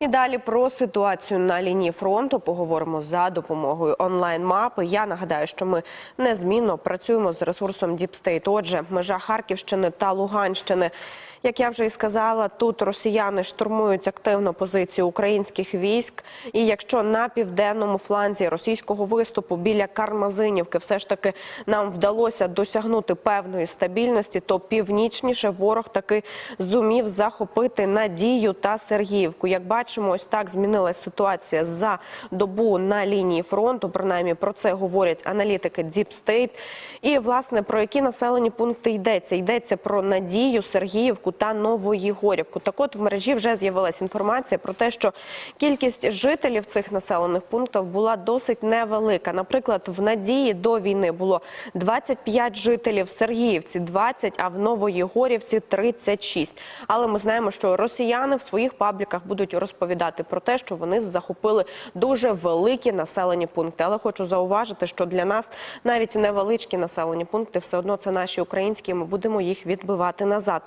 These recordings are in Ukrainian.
І далі про ситуацію на лінії фронту поговоримо за допомогою онлайн-мапи. Я нагадаю, що ми незмінно працюємо з ресурсом State. Отже, межа Харківщини та Луганщини. Як я вже і сказала, тут росіяни штурмують активно позицію українських військ. І якщо на південному фланзі російського виступу біля Кармазинівки все ж таки нам вдалося досягнути певної стабільності, то північніше ворог таки зумів захопити Надію та Сергіївку. Як бачимо, ось так змінилася ситуація за добу на лінії фронту. Принаймні про це говорять аналітики Deep State. І власне про які населені пункти йдеться? Йдеться про Надію, Сергіївку та Новоєгорівку. Так от в мережі вже з'явилася інформація про те, що кількість жителів цих населених пунктів була досить невелика. Наприклад, в Надії до війни було 25 жителів, в Сергіївці 20, а в Новоєгорівці 36. Але ми знаємо, що росіяни в своїх пабліках будуть розповідати про те, що вони захопили дуже великі населені пункти. Але хочу зауважити, що для нас навіть невеличкі населені пункти все одно це наші українські. Ми будемо їх відбивати назад.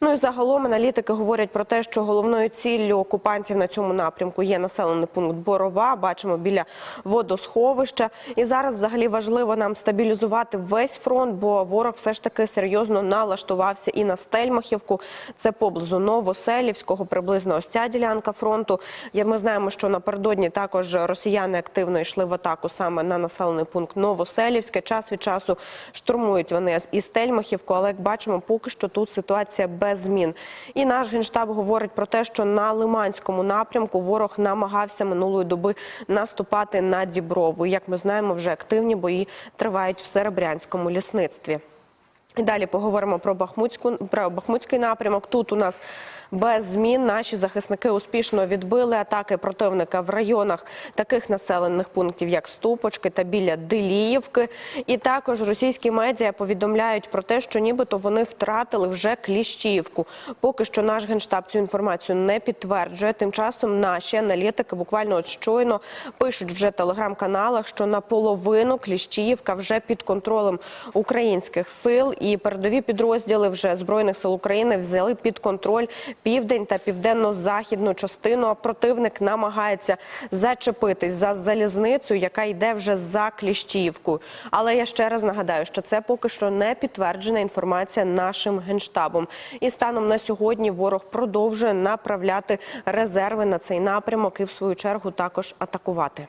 Ну і загалом аналітики говорять про те, що головною ціллю окупантів на цьому напрямку є населений пункт Борова. Бачимо біля водосховища. І зараз взагалі важливо нам стабілізувати весь фронт, бо ворог все ж таки серйозно налаштувався і на Стельмахівку. Це поблизу Новоселівського, приблизно ось ця ділянка фронту. Я- Ми знаємо, що напередодні також росіяни активно йшли в атаку саме на населений пункт Новоселівське. Час від часу штурмують вони і Стельмахівку, але як бачимо, поки що тут ситуація без змін. І наш генштаб говорить про те, що на Лиманському напрямку ворог намагався минулої доби наступати на Діброву. Як ми знаємо, вже активні бої тривають в Серебрянському лісництві. І далі поговоримо про Бахмутську про Бахмутський напрямок. Тут у нас без змін наші захисники успішно відбили атаки противника в районах таких населених пунктів, як Ступочки та біля Деліївки. І також російські медіа повідомляють про те, що нібито вони втратили вже Кліщіївку. Поки що наш генштаб цю інформацію не підтверджує. Тим часом наші аналітики буквально от щойно пишуть вже в телеграм-каналах, що наполовину Кліщіївка вже під контролем українських сил, і передові підрозділи вже збройних сил України взяли під контроль південь та південно-західну частину. А противник намагається зачепитись за залізницю, яка йде вже за Кліщіївкою. Але я ще раз нагадаю, що це поки що не підтверджена інформація нашим генштабом. І станом на сьогодні ворог продовжує направляти резерви на цей напрямок і в свою чергу також атакувати.